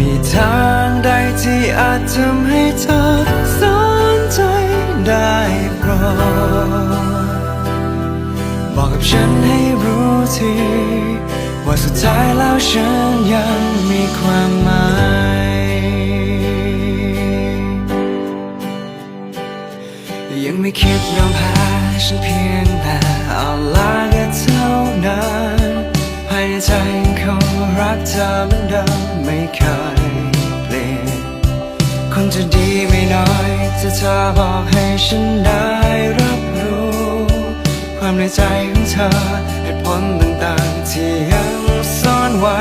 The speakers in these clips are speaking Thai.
มีทางใดที่อาจทำให้เธอสนใจได้โปรดบอกกับฉันให้รู้ทีว่าสุดท้ายแล้วฉันยังมีความหมาย ยังไม่คิดยอมแพ้ฉันเพียงแต่เอาลาก็เท่านั้นภายในใจยังคงรักเธอเหมือนเดิมไม่เคย จะดีไม่น้อย ถ้าเธอบอกให้ฉันได้รับรู้ ความในใจของเธอเหตุผลต่างๆ ที่ยังซ่อนไว้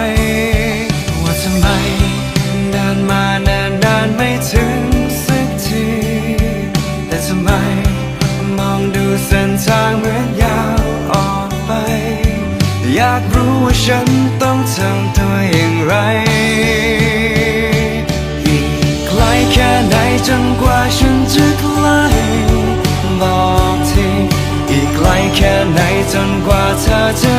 ว่าทำไมเดินมานานนานไม่ถึงสักที แต่ทำไมมองดูเส้นทางเหมือนยาวออกไป อยากรู้ว่าฉันต้องทำตัวอย่างไร เธอจะ